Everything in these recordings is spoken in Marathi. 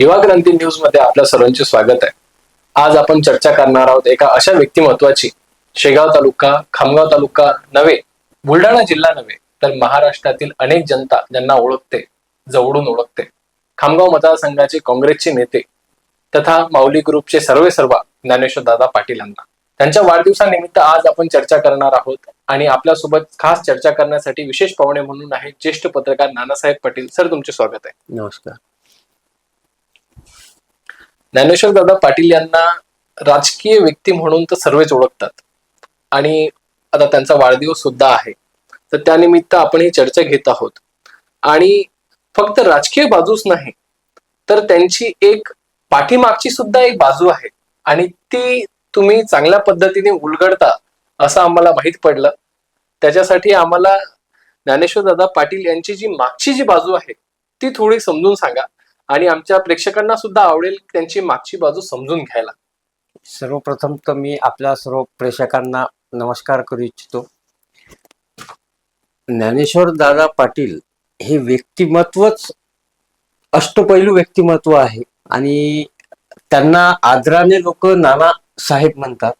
युवा क्रांती न्यूजमध्ये आपल्या सर्वांचे स्वागत आहे. आज आपण चर्चा करणार आहोत एका अशा व्यक्तिमत्वाची. शेगाव तालुका खामगाव तालुका नव्हे बुलढाणा जिल्हा नव्हे तर महाराष्ट्रातील अनेक जनता ज्यांना ओळखते जवळून ओळखते. खामगाव मतदारसंघाचे काँग्रेसचे नेते तथा माऊली ग्रुपचे सर्वे सर्वा ज्ञानेश्वर दादा पाटील यांना. त्यांच्या वाढदिवसानिमित्त आज आपण चर्चा करणार आहोत आणि आपल्यासोबत खास चर्चा करण्यासाठी विशेष पाहुणे म्हणून आहेत ज्येष्ठ पत्रकार नानासाहेब पाटील. सर तुमचे स्वागत आहे. नमस्कार. ज्ञानेश्वर दादा पाटील यांना राजकीय व्यक्ती म्हणून तर सर्वच ओळखतात. आणि आता त्यांचा वाढदिवस सुद्धा आहे. तर त्यानिमित्त आपण ही चर्चा घेत आहोत. आणि फक्त राजकीय बाजूच नाही तर त्यांची एक पाठीमागची सुद्धा एक बाजू आहे. आणि ती तुम्ही चांगल्या पद्धतीने उलगडता असं आम्हाला माहीत पडलं. त्याच्यासाठी आम्हाला ज्ञानेश्वर दादा पाटील यांची जी मागची जी बाजू आहे ती थोडी समजून सांगा. आणि आमच्या प्रेक्षकांना सुद्धा आवडेल त्यांची मागची बाजू समजून घ्यायला. सर्वप्रथम तर मी आपल्या सर्व प्रेक्षकांना नमस्कार करू इच्छितो. ज्ञानेश्वर दादा पाटील हे व्यक्तिमत्वच अष्टपैलू व्यक्तिमत्व आहे. आणि त्यांना आदराने लोक नाना साहेब म्हणतात.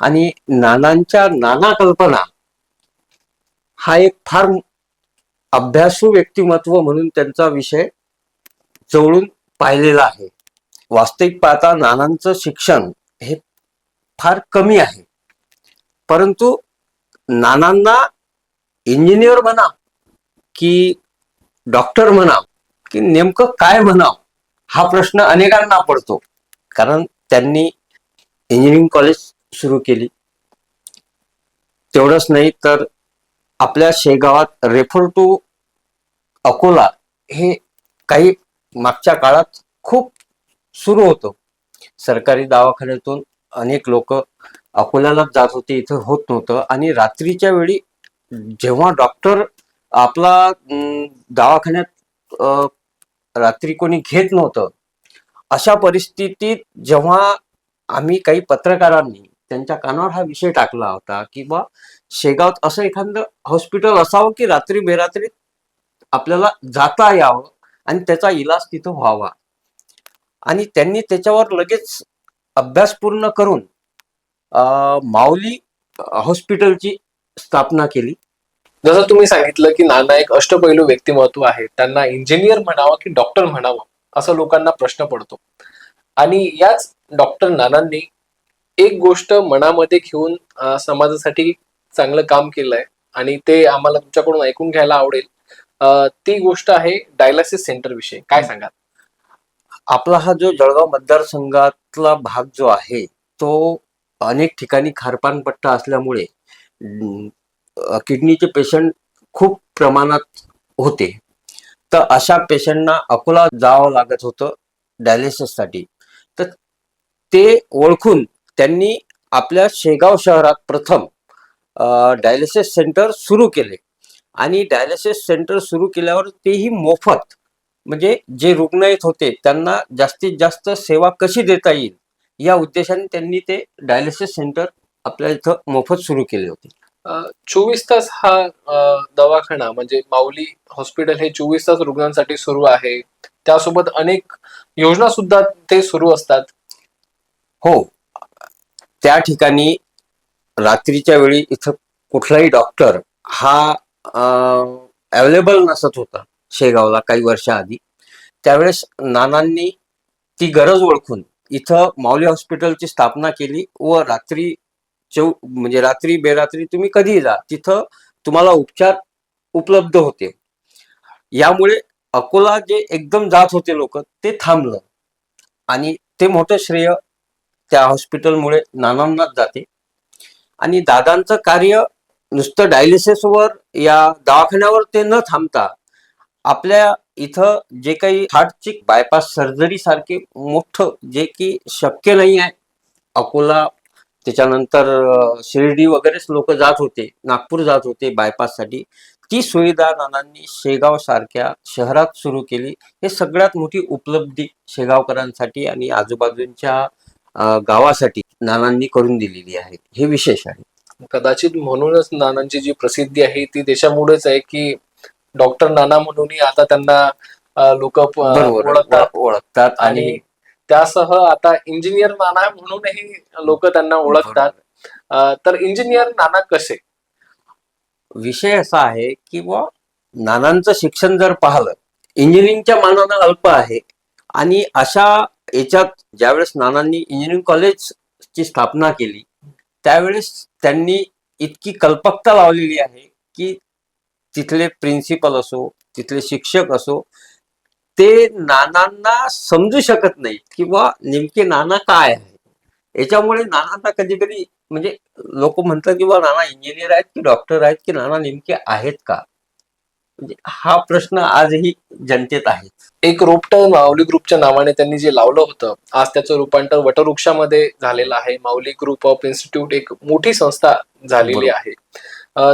आणि नानांच्या नाना कल्पना हा एक फार अभ्यासू व्यक्तिमत्व म्हणून त्यांचा विषय जवळून पाहिलेलं आहे. वास्तविक पाहता नानांचं शिक्षण हे फार कमी आहे. परंतु नानांना इंजिनियर म्हणा की डॉक्टर म्हणा की नेमकं काय म्हणाव हा प्रश्न अनेकांना पडतो. कारण त्यांनी इंजिनिअरिंग कॉलेज सुरू केली. तेवढंच नाही तर आपल्या शेगावात रेफर टू अकोला हे काही मागच्या काळात खूप सुरू होतं. सरकारी दवाखान्यातून अनेक लोक अकोल्याला जात होते इथं होत नव्हतं. आणि रात्रीच्या वेळी जेव्हा डॉक्टर आपला दवाखान्यात रात्री कोणी घेत नव्हतं अशा परिस्थितीत जेव्हा आम्ही काही पत्रकारांनी त्यांच्या कानावर हा विषय टाकला होता की बा शेगावात असं एखादं हॉस्पिटल असावं की रात्री बेरात्री आपल्याला जाता यावं? आणि त्याचा इलाज तिथं व्हावा. आणि त्यांनी त्याच्यावर लगेच अभ्यास पूर्ण करून माऊली हॉस्पिटलची स्थापना केली. जसं तुम्ही सांगितलं की नाना एक अष्टपैलू व्यक्तिमत्व आहे. त्यांना इंजिनियर म्हणावं की डॉक्टर म्हणावं असा लोकांना प्रश्न पडतो. आणि याच डॉक्टर नानांनी एक गोष्ट मनामध्ये घेऊन समाजासाठी चांगलं काम केलंय. आणि ते आम्हाला तुमच्याकडून ऐकून घ्यायला आवडेल. ती गोष्ट आहे डायलासिस सेंटर विषयी. काय सांगाल? आपला हा जो जळगाव मतदारसंघातला भाग जो आहे तो अनेक ठिकाणी खारपान पट्टा असल्यामुळे किडनीचे पेशंट खूप प्रमाणात होते. तर अशा पेशंटना अकोला जावं लागत होतं डायलिसिससाठी. तर ते ओळखून त्यांनी आपल्या शेगाव शहरात प्रथम डायलिसिस सेंटर सुरू केले. आणि डायलिसिस सेंटर सुरू केल्यावर तेही मोफत. म्हणजे जे रुग्ण येत होते त्यांना जास्तीत जास्त सेवा कशी देता येईल? या उद्देशाने त्यांनी ते डायलिसिस सेंटर आपल्या इथं मोफत सुरू केले होते. चोवीस तास हा दवाखाना म्हणजे माऊली हॉस्पिटल हे चोवीस तास रुग्णांसाठी सुरू आहे. त्यासोबत अनेक योजना सुद्धा ते सुरू असतात. हो. त्या ठिकाणी रात्रीच्या वेळी इथं कुठलाही डॉक्टर हा अवेलेबल नसत होता शेगावला काही वर्षाआधी त्यावेळेस नानांनी ती गरज ओळखून इथं माऊली हॉस्पिटलची स्थापना केली व रात्री चौ म्हणजे रात्री बेरात्री तुम्ही कधीही जा तिथं तुम्हाला उपचार उपलब्ध होते. यामुळे अकोला जे एकदम जात होते लोक ते थांबलं. आणि ते मोठं श्रेय त्या हॉस्पिटलमुळे नानांनाच जाते. आणि दादांचं कार्य नुसतं डायलिसिसवर या दवाखान्यावर ते न थांबता आपल्या इथं जे काही हार्टची बायपास सर्जरी सारखे मोठं जे की शक्य नाही आहे. अकोला त्याच्यानंतर शिर्डी वगैरेच लोक जात होते नागपूर जात होते बायपाससाठी. ती सुविधा नानांनी शेगाव सारख्या शहरात सुरू केली. हे सगळ्यात मोठी उपलब्धी शेगावकरांसाठी आणि आजूबाजूच्या गावासाठी नानांनी करून दिलेली आहे. हे विशेष आहे. कदाचित म्हणूनच नानांची जी प्रसिद्धी आहे ती देशामुळेच आहे की डॉक्टर नाना म्हणूनही आता त्यांना लोक ओळखतात ओळख- ओळखतात. आणि त्यासह आता इंजिनियर नाना म्हणूनही लोक त्यांना ओळखतात. तर इंजिनियर नाना कसे? विषय असा आहे की बुवा नानांचं शिक्षण जर पाहिलं इंजिनिअरिंगच्या मानानं अल्प आहे. आणि अशा याच्यात ज्यावेळेस नानांनी इंजिनिअरिंग कॉलेजची स्थापना केली त्यावेळेस त्यांनी इतकी कल्पकता लावलेली आहे की तिथले प्रिन्सिपल असो तिथले शिक्षक असो ते नानांना समजू शकत नाही की नेमके नाना काय आहे? याच्यामुळे नानांना कधी कधी म्हणजे लोक म्हणतात की बा नाना इंजिनियर आहेत की डॉक्टर आहेत की नाना नेमके आहेत का? हा प्रश्न आजही जनतेत आहे. एक रोपटं माऊली ग्रुपच्या नावाने त्यांनी जे लावलं होतं आज त्याचं रूपांतर वटवृक्षामध्ये झालेलं आहे. माऊली ग्रुप ऑफ इन्स्टिट्यूट एक मोठी संस्था झालेली. आहे.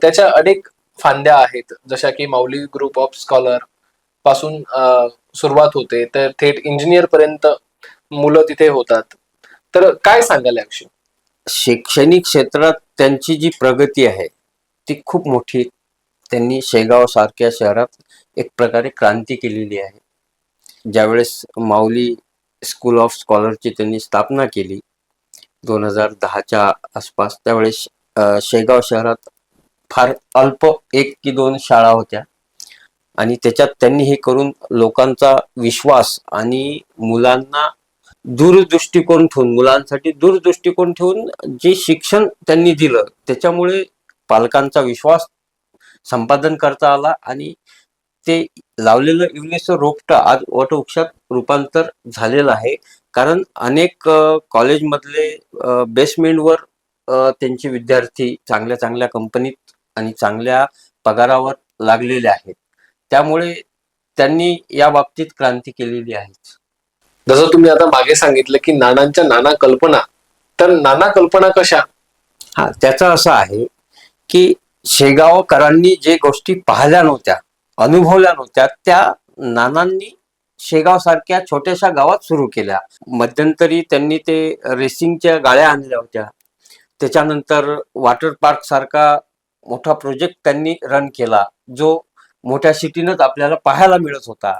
त्याच्या अनेक फांद्या आहेत जशा की माऊली ग्रुप ऑफ स्कॉलरपासून सुरुवात होते. तर थेट इंजिनियर पर्यंत मुलं तिथे होतात. तर काय सांगाल याविषयी? शैक्षणिक क्षेत्रात त्यांची जी प्रगती आहे ती खूप मोठी त्यांनी शेगाव सारख्या शहरात एक प्रकारे क्रांती केलेली आहे. ज्यावेळेस माऊली स्कूल ऑफ स्कॉलरची त्यांनी स्थापना केली दोन हजार दहाच्या आसपास त्यावेळेस शेगाव शहरात फार अल्प एक की दोन शाळा होत्या. आणि त्याच्यात त्यांनी हे करून लोकांचा विश्वास आणि मुलांना दूरदृष्टिकोन ठेवून मुलांसाठी दूरदृष्टिकोन ठेवून जे शिक्षण त्यांनी दिलं त्याच्यामुळे पालकांचा विश्वास संपादन करता आला आणि ते लावलेलं इंग्लिश रोपटं आज वटवृक्षात रूपांतर झालेलं आहे. कारण अनेक कॉलेजमधले बेसमेंटवर त्यांचे विद्यार्थी चांगल्या चांगल्या कंपनीत आणि चांगल्या पगारावर लागलेले आहेत. त्यामुळे त्यांनी या बाबतीत क्रांती केलेली आहे. जसं तुम्ही आता मागे सांगितलं की नानांच्या नाना कल्पना तर नाना कल्पना कशा? हा त्याचं असं आहे की शेगावकरांनी जे गोष्टी पाहिल्या नव्हत्या अनुभवल्या नव्हत्या त्या नानांनी शेगाव सारख्या छोट्याशा गावात सुरू केल्या. मध्यंतरी त्यांनी ते रेसिंगच्या गाड्या आणल्या होत्या. त्याच्यानंतर वॉटर पार्क सारखा मोठा प्रोजेक्ट त्यांनी रन केला जो मोठ्या सिटीनच आपल्याला पाहायला मिळत होता.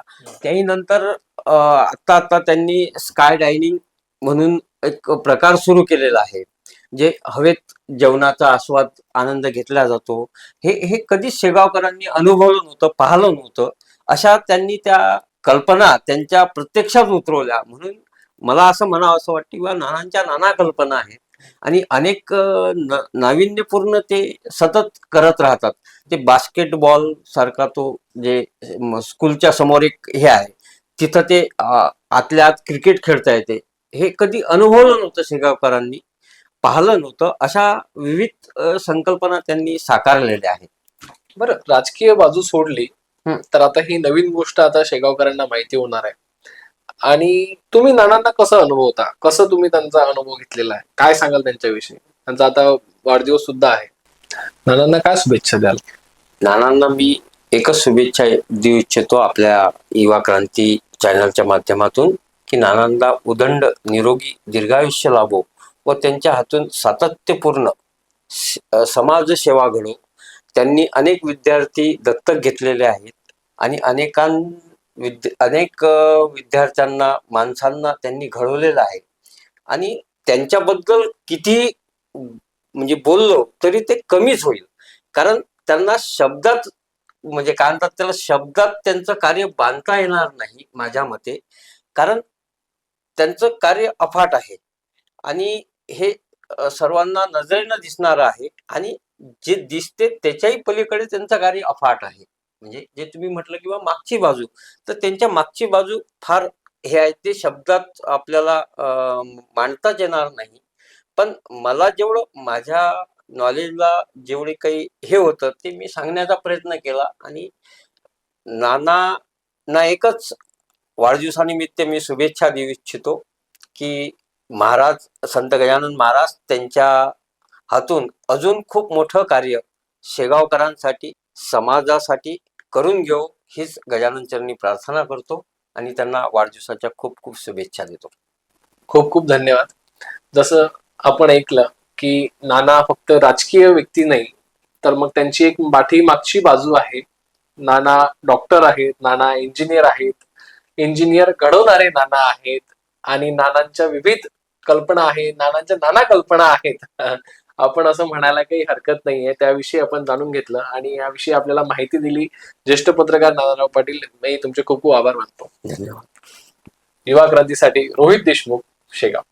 त्याही नंतर आता आता त्यांनी स्काय डायनिंग म्हणून एक प्रकार सुरू केलेला आहे. जे हवेत जेवणाचा आस्वाद आनंद घेतला जातो हे हे कधीच शेगावकरांनी अनुभवलं नव्हतं पाहिलं नव्हतं. अशा त्यांनी त्या कल्पना त्यांच्या प्रत्यक्षात उतरवल्या. म्हणून मला असं म्हणावं असं वाटतं किंवा नानांच्या नाना कल्पना आहेत. आणि अनेक नाविन्यपूर्ण ते सतत करत राहतात. ते बास्केटबॉल सारखा तो जे स्कूलच्या समोर एक हे आहे. तिथं ते आतल्या आत क्रिकेट खेळता येते. हे कधी अनुभवलं नव्हतं शेगावकरांनी. पाहिलं नव्हतं. अशा विविध संकल्पना त्यांनी साकारलेल्या आहेत. बरं राजकीय बाजू सोडली. तर आता ही नवीन गोष्ट आता शेगावकरांना माहिती होणार आहे. आणि तुम्ही नानांना कसं अनुभवता? कसं तुम्ही त्यांचा अनुभव घेतलेला आहे? काय सांगाल त्यांच्याविषयी? त्यांचा आता वाढदिवस सुद्धा आहे. नानांना काय शुभेच्छा द्याल? नानांना मी एकच शुभेच्छा देऊ इच्छितो आपल्या युवा क्रांती चॅनलच्या माध्यमातून की नानांना उदंड निरोगी दीर्घायुष्य लाभो. व त्यांच्या हातून सातत्यपूर्ण समाजसेवा घडो त्यांनी अनेक विद्यार्थी दत्तक घेतलेले आहेत आणि अनेकां विद्या अनेक विद्यार्थ्यांना माणसांना त्यांनी घडवलेलं आहे. आणि त्यांच्याबद्दल किती म्हणजे बोललो तरी ते कमीच होईल. कारण त्यांना शब्दात म्हणजे काय म्हणतात त्याला शब्दात त्यांचं कार्य बांधता येणार नाही माझ्या मते. कारण त्यांचं कार्य अफाट आहे. आणि हे सर्वांना नजरेनं दिसणार आहे आणि जे दिसते त्याच्याही पलीकडे त्यांचं कार्य अफाट आहे. म्हणजे जे तुम्ही म्हटलं किंवा मागची बाजू तर त्यांच्या मागची बाजू फार हे आहे ते शब्दात आपल्याला मांडताच येणार नाही. पण मला जेवढं माझ्या नॉलेजला जेवढे काही हे होतं ते मी सांगण्याचा प्रयत्न केला आणि नाना ना एकच वाढदिवसानिमित्त मी शुभेच्छा देऊ इच्छितो की महाराज संत गजानन महाराज त्यांच्या हातून अजून खूप मोठं कार्य शेगावकरांसाठी समाजासाठी करून घेऊ हीच गजानन चरणी प्रार्थना करतो आणि त्यांना वाढदिवसाच्या खूप खूप शुभेच्छा देतो. खूप खूप धन्यवाद. जसं आपण ऐकलं की नाना फक्त राजकीय व्यक्ती नाही तर मग त्यांची एक पाठी मागची बाजू आहे. नाना डॉक्टर आहेत नाना इंजिनियर आहेत. इंजिनियर घडवणारे नाना आहेत. आणि नानांच्या विविध कल्पना आहेत नानांच्या नाना कल्पना आहेत. आपण असं म्हणायला काही हरकत नाहीये. त्याविषयी आपण जाणून घेतलं आणि याविषयी आपल्याला माहिती दिली. ज्येष्ठ पत्रकार नानाराव पाटील मी तुमचे खूप खूप आभार मानतो. धन्यवाद. युवा क्रांतीसाठी रोहित देशमुख शेगाव.